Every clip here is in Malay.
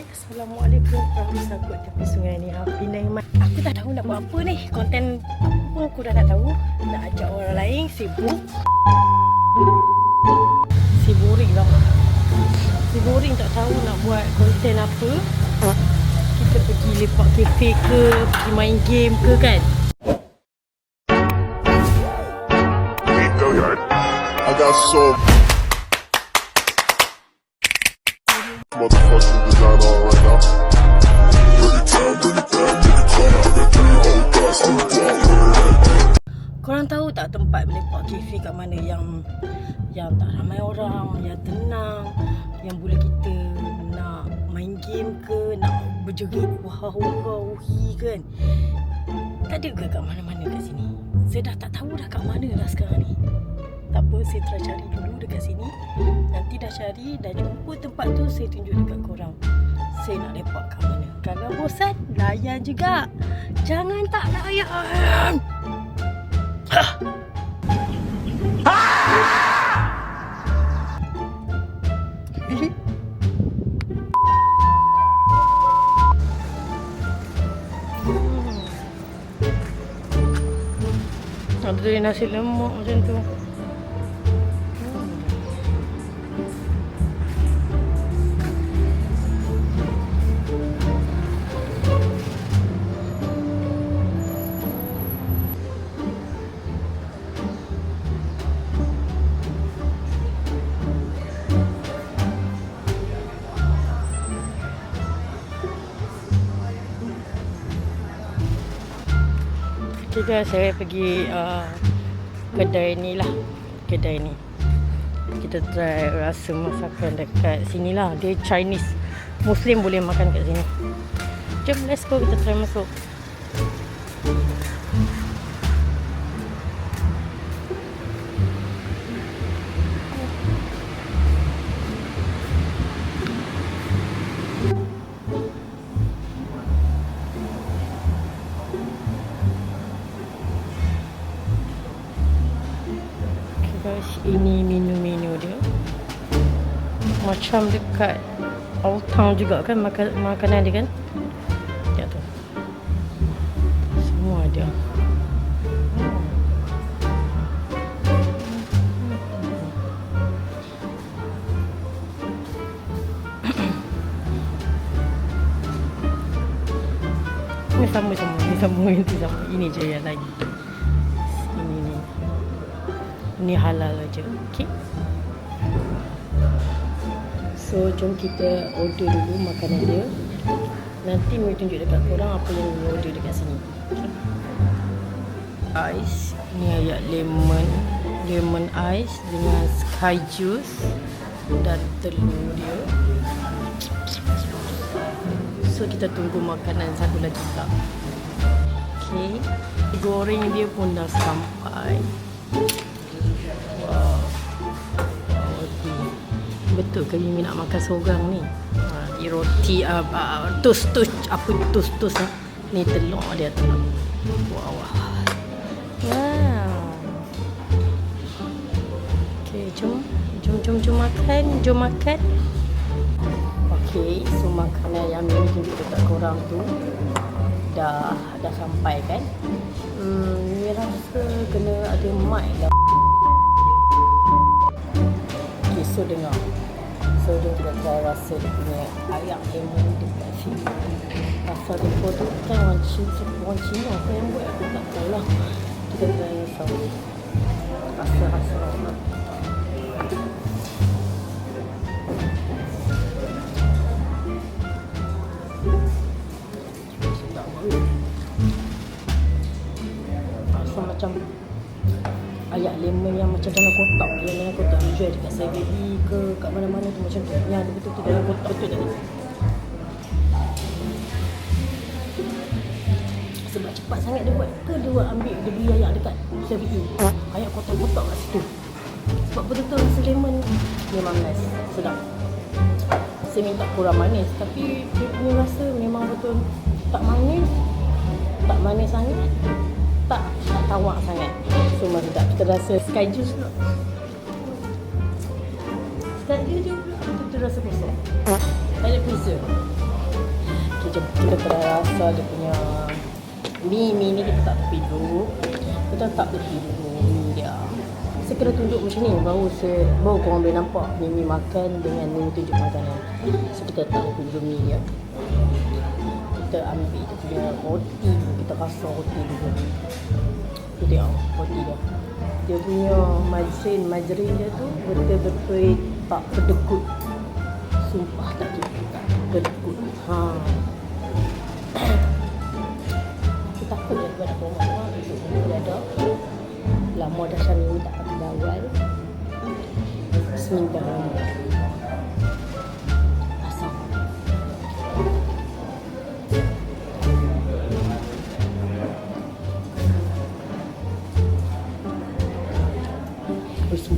Hai, Assalamualaikum. Aku sakut tepi sungai ni. Ha, Pinai mat. Aku tak tahu nak buat apa ni. Konten pun aku dah tak tahu. Nak ajak orang lain Sibuk. Si boring lah Si boring tak tahu nak buat konten apa. Kita pergi lepak kafe ke Pergi main game ke kan. I got so Korang tahu tak tempat melepak kafe kat mana yang yang tak ramai orang, yang tenang, yang boleh kita nak main game ke, nak berjerit wah wah wuhi kan. Tak ada ke kat mana-mana kat sini? Saya dah tak tahu dah kat mana dah sekarang ni. Tak apa, saya try cari dulu dekat sini. Nanti dah cari, dah jumpa tempat tu, saya tunjuk dekat korang. Saya nak lepak kat mana. Kalau bosan, layan juga. Jangan tak layan. Ada dari nasi lemak macam tu. Okay guys, saya pergi uh, kedai ni lah. Kedai ni. Kita try rasa masakan dekat sini lah. Dia Chinese. Muslim boleh makan kat sini. Jom, let's go. Kita try masuk. Ini menu-menu dia. Macam dekat Old Town juga kan makan makanan dia kan? Ya tu. Semua ada. Ini sama sama, ini sama, ini sama. Ini je yang lagi. Ni. Halal aja. Okay. So jom kita order dulu makanan dia. Nanti Mui tunjuk dekat korang apa yang Mui order dekat sini. Ice. Ni ayat lemon. Lemon ice dengan sky juice dan telur dia. So kita tunggu makanan satu lagi tak. Okay. Goreng dia pun dah sampai. Betul ke Mimi nak makan seorang ni? Ha, roti uh, uh, tus tus apa tus tus ah. Ni telur dia tu. Wow. Wow. Okay, jom. Jom jom jom makan, jom makan. Okay, so makanan yang Mimi tunjuk dekat korang tu dah dah sampai kan? Hmm, Mimi rasa kena ada mic lah. Okay, so dengar. So rasa dia punya ayam lemon dekat sini. Pasal dia buat tu kan orang Cina, orang Cina apa yang buat aku tak tahu lah. Kita try sama. Rasa-rasa lah. Sedap dalam kotak. Yang dalam kotak dia jual dekat 7E ke kat mana-mana tu macam tu. Yang ada betul-betul dalam kotak. Tu tadi sebab cepat sangat dia buat ke dia ambil dia beli ayak dekat 7E ayak kotak-kotak kat situ. Sebab betul-betul rasa lemon memang nice sedap. Saya minta kurang manis tapi dia punya rasa memang betul. Tak manis tak manis sangat tak tak tawak sangat mari tak? Kita rasa sky juice pula sky juice pula betul-betul rasa kosong tak ada pizza Kita, kita rasa dia punya Mi, mi ni kita tak tepi dulu Kita tak tepi dulu mi dia. Saya kena tunjuk macam ni. Baru saya, baru korang boleh nampak. Mimi makan dengan Mimi tunjuk makanan. So kita tak tepi dulu mi dia. Kita ambil dia punya roti. Kita rasa roti dulu Tu dia roti dia. Dia punya majrin, majrin dia tu Betul-betul tak kedekut. Sumpah tak kedekut Ha. Aku takut dia buat aku rumah Untuk dia ada. Lama dah Syami ni tak pakai bawal Seminggu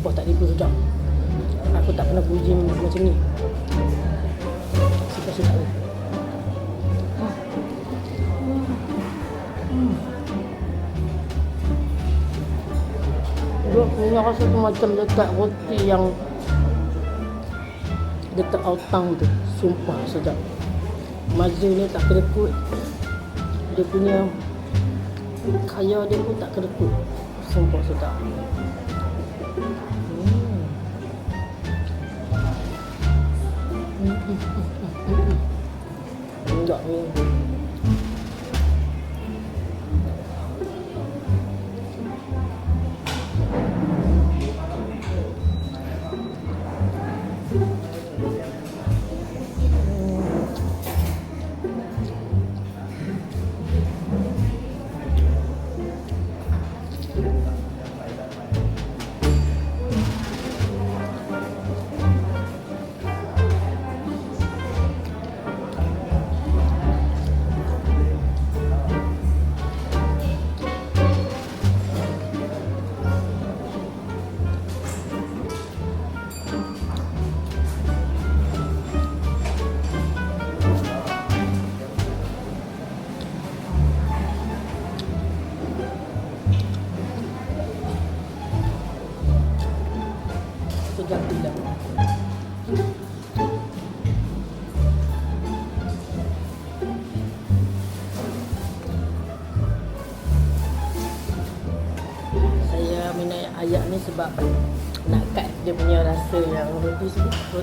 Sumpah tak tipu sedap Aku tak pernah puji macam ni Suka sedap ni Dia punya rasa tu macam dekat roti yang dekat outang tu. Sumpah sedap. Mazul ni tak kedekut. Dia punya kaya dia pun tak kedekut. Sumpah sedap. Enggak ni. Sedap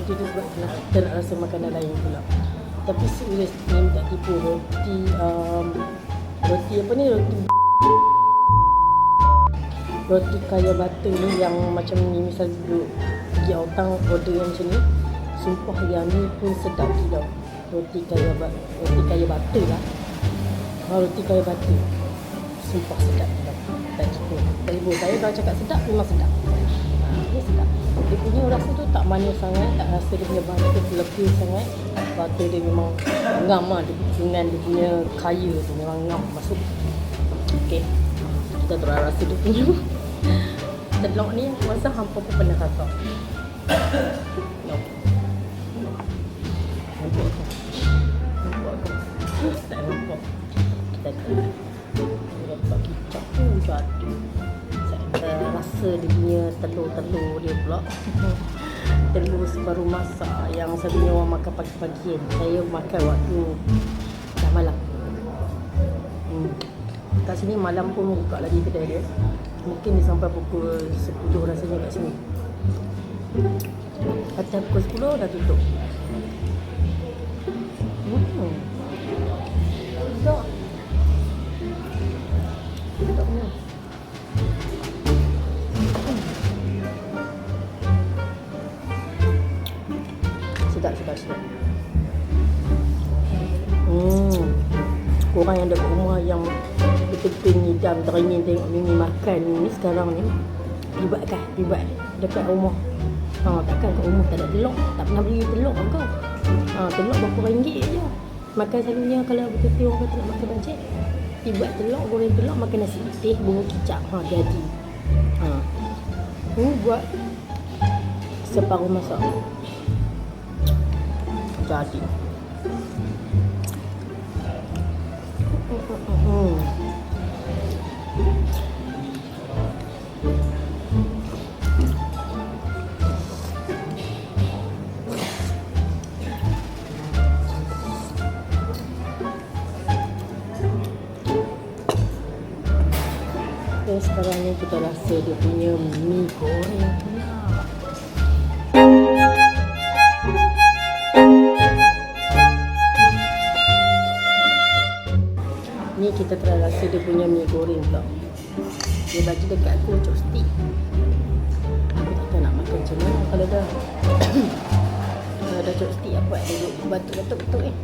roti tu sebab nak, kita nak rasa makanan lain pula. Tapi serius ni tak tipu. Roti um, roti apa ni? Roti roti kaya butter ni yang macam ni misal duduk pergi outang order yang macam ni sumpah yang ni pun sedap gila roti kaya butter roti kaya butter lah. Ha, roti kaya butter sumpah sedap gila tak cukup. Tak ibu saya kalau cakap sedap memang sedap ni sedap. Dia punya rasa tu tak manis sangat tak rasa dia punya butter tu lebih sangat. Butter dia memang ngam lah dia, dengan dia punya kaya tu memang ngam. Masuk. Okay kita terus rasa dia punya. Telur ni aku rasa hampa pun pernah rasa no. aku nampak tak nampak. Kita tengok rasa dia punya telur-telur dia pula. Telur separuh masak yang selalunya orang makan pagi-pagi kan saya makan waktu dah malam. Hmm. kat sini malam pun buka lagi kedai dia. Mungkin dia sampai pukul 10 rasanya kat sini. Atas pukul 10 dah tutup teringin tengok Mimi makan ni sekarang ni libatkan libat dekat rumah. Ha, takkan kat rumah tak ada telur tak pernah beli telur kan kau. Ha, telur berapa ringgit je. Makan selalunya kalau betul-betul orang kata nak makan bajet libat telur goreng telur makan nasi putih bunga kicap. Ha, jadi. Ha. ni buat separuh masak. Jadi. Hmm. Sekarang ni kita rasa dia punya mie goreng. Ni kita telah rasa dia punya mi goreng pula. Dia bagi dekat aku chopstick. Aku tak tahu nak makan macam mana kalau dah kalau dah chopstick apa buat duduk batuk-batuk-batuk eh.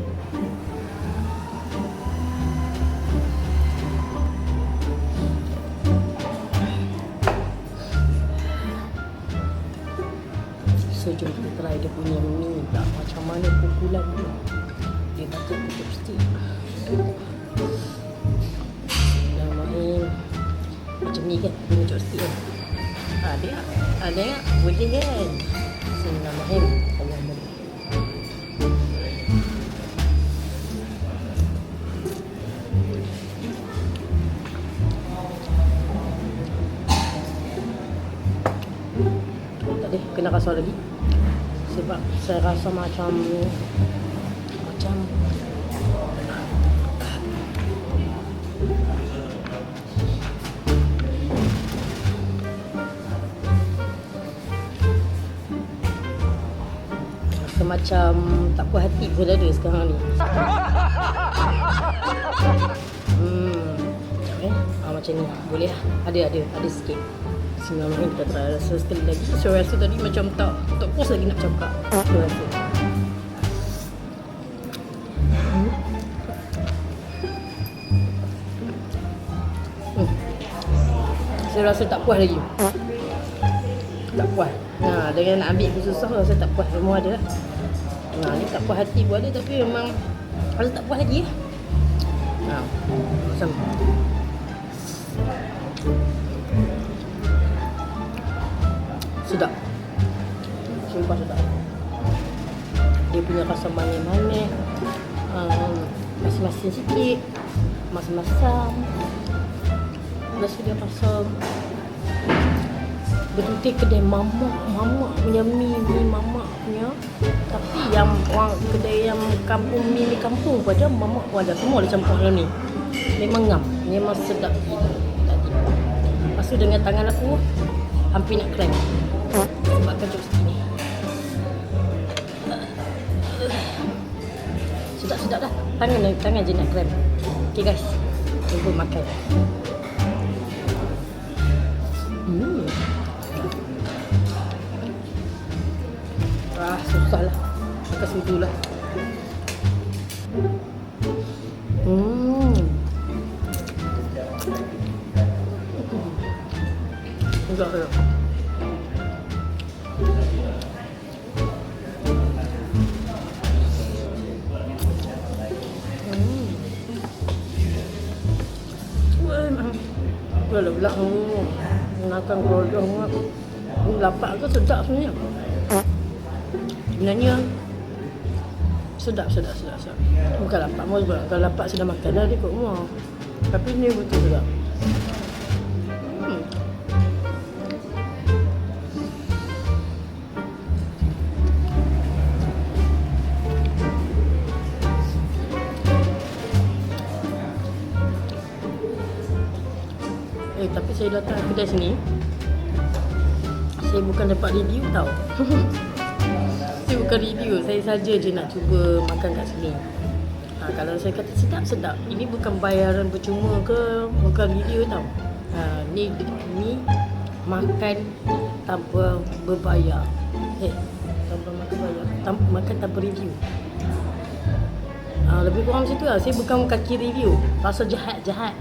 So jom kita try dia punya mi pula Macam mana pukulan dia Dia batuk dengan chopstick ni kan Punya chopstick kan Ada tak? Ada tak? Boleh kan? Bismillahirrahmanirrahim kena rasa lagi sebab saya rasa macam macam tak puas hati pun ada sekarang ni. Hmm. Sekejap eh ah, macam ni boleh lah. Ada ada ada sikit. Bismillahirrahmanirrahim. Kita try rasa sekali lagi. So rasa tadi macam tak Tak puas lagi nak cakap. Saya rasa. Hmm. Saya rasa tak puas lagi. Tak puas. Nah, dengan nak ambil susah Rasa tak puas. Semua ada lah Nah, ni tak puas hati pun ada Tapi memang Rasa tak puas lagi. Nah, macam sedap. Sumpah sedap. Dia punya rasa manis-manis. Um, masin-masin sikit. Masam-masam rasa dia rasa betul kedai mamak mamak punya mi mi mamak punya tapi yang orang kedai yang kampung mi mi kampung pun ada mamak pun ada. Semua ada campur dalam ni. Memang ngam memang sedap. Gila tadi lepas tu dengan tangan aku hampir nak cramp sebabkan chopstick ni. Sedap-sedap dah tangan tangan je nak cramp okay guys. Jumpa makan susah lah makan sudu lah hmm. Enggak enggak Kalau pula hmm, makan kodong hmm, lapak ke sedap sebenarnya. Sebenarnya sedap sedap sedap sedap. Bukan lapak mau sebab kalau lapak sudah makan dah kot rumah. Tapi ni betul sedap. Hmm. Eh tapi saya datang kedai sini Saya bukan dapat review tau Saya bukan review. Saya saja je nak cuba makan kat sini. Ha, Kalau saya kata sedap, sedap Ini bukan bayaran percuma ke? Bukan review tau. Ha, Ni, ni makan tanpa berbayar. Eh, tanpa makan bayar. Tanpa, Makan tanpa review. Ha, Lebih kurang macam tu lah. Saya bukan kaki review. Rasa jahat-jahat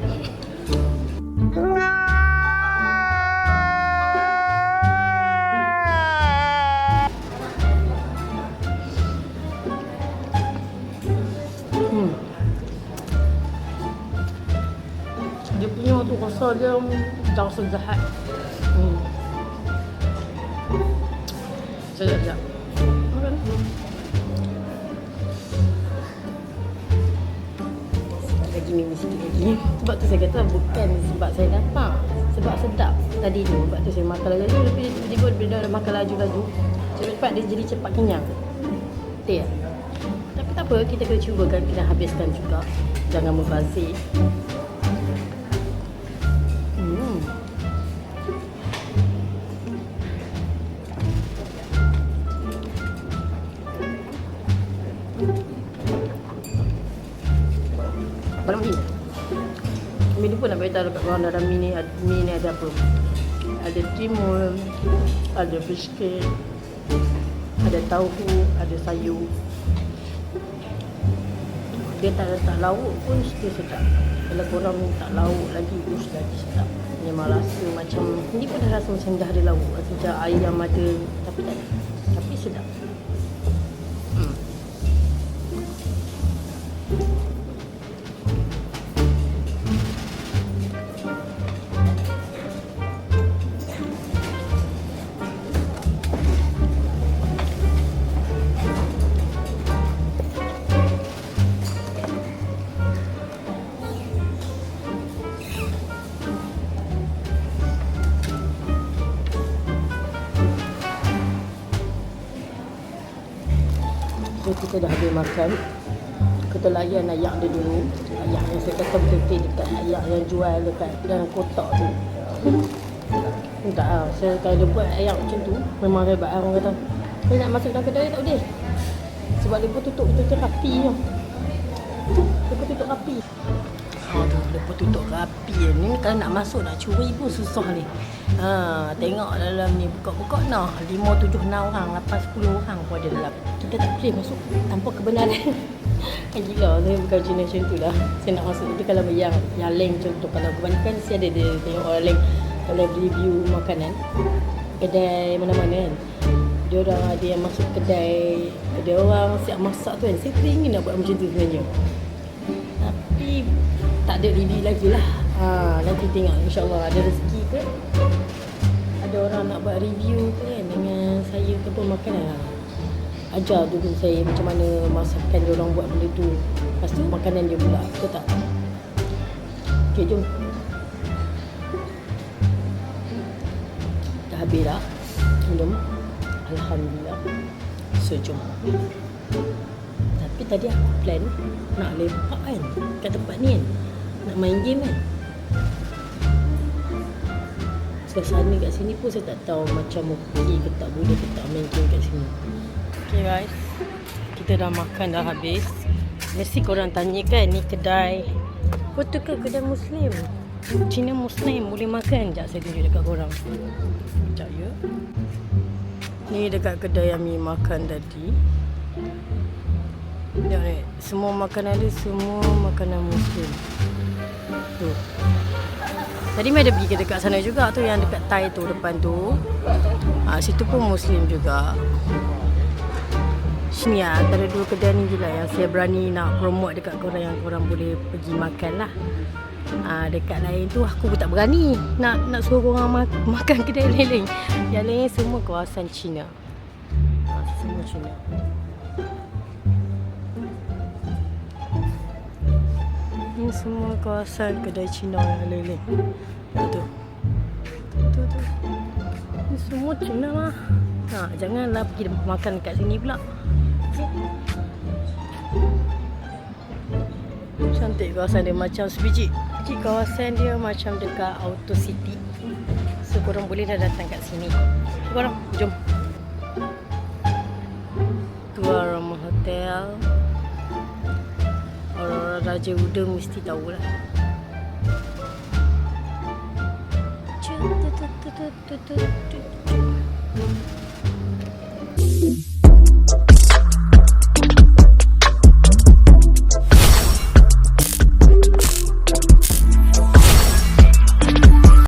Dia dia jahat. Hmm. Sekejap, sekejap. Makan. Sikit lagi minum sikit lagi. Sebab tu saya kata bukan sebab saya dapat. Sebab sedap tadi tu. Sebab tu saya makan lagi. Tapi tiba-tiba bila dah makan laju-laju. Cepat dia jadi cepat kenyang. Betul? Tapi tak apa, kita kena cuba kan kita habiskan juga. Jangan membazir. Beritahu dekat korang dalam mi ni, mi ni ada apa. Ada timun, ada biskit, ada tahu, ada sayur. Dia tak letak lauk pun still sedap. Kalau korang minta lauk lagi, us lagi sedap. Memang rasa macam, ni pun rasa macam dah ada lauk. Rasa macam ayam ada, tapi tak ada. Kita dah habis makan. Kita layan ayak dia dulu. Ayak yang saya kata betul dekat ayak yang jual dekat dalam kotak tu. Tak lah, saya kalau dia buat ayak macam tu Memang hebat lah orang kata. Saya nak masuk dalam kedai tak boleh. Sebab dia pun tutup betul-betul rapi tau. Dia pun tutup rapi Aduh, pun tutup rapi ni Kalau nak masuk nak curi pun susah ni. Ha, tengok dalam ni buka-buka nah 5 7 6 orang 8 10 orang pun ada dalam. Kita tak boleh masuk tanpa kebenaran. Kan Gila saya bukan macam macam tu lah. Saya nak masuk itu kalau yang Yang link contoh Kalau kebanyakan saya ada dia Tengok orang link. Kalau review makanan Kedai mana-mana kan. Dia orang ada yang masuk kedai Ada orang siap masak tu kan. Saya teringin nak buat macam tu sebenarnya. Tapi Tak ada review lagi lah ha, Nanti tengok InsyaAllah ada rezeki ke Ada orang nak buat review ke kan Dengan saya ke pun makanan lah ajar dulu saya macam mana masakan dia orang buat benda tu. Lepas tu makanan dia pula. Betul tak? Okey, jom. Dah habis dah. Minum. Alhamdulillah. So, jom. Tapi tadi aku plan nak lepak kan kat tempat ni kan. Nak main game kan. Suasana kat sini pun saya tak tahu macam okey ke tak boleh ke tak main game kat sini. Okay guys Kita dah makan dah habis Mesti korang tanya kan ni kedai Betul ke kedai Muslim? Cina Muslim boleh makan? Sekejap saya tunjuk dekat korang Sekejap ya Ni dekat kedai yang Mi makan tadi Tengok ni Semua makanan dia semua makanan Muslim Tu Tadi Mi ada pergi ke dekat sana juga tu Yang dekat Thai tu depan tu ha, Situ pun Muslim juga Sini lah, antara dua kedai ni je lah yang saya berani nak promote dekat korang yang korang boleh pergi makan lah. Ha, dekat lain tu aku pun tak berani nak nak suruh korang ma- makan kedai lain-lain. Yang lain semua kawasan Cina. Ha, semua Cina. Ini semua kawasan kedai Cina yang lain-lain. Tu tu. Tu tu. Ini semua Cina lah. Ha, janganlah pergi makan kat sini pula. Cantik kawasan dia macam sebiji. Biji kawasan dia macam dekat Auto City. So korang boleh dah datang kat sini. Korang jom. Rumah Hotel. Raja Uda mesti tahulah. Tut, tut, tut, tut, tut, tut.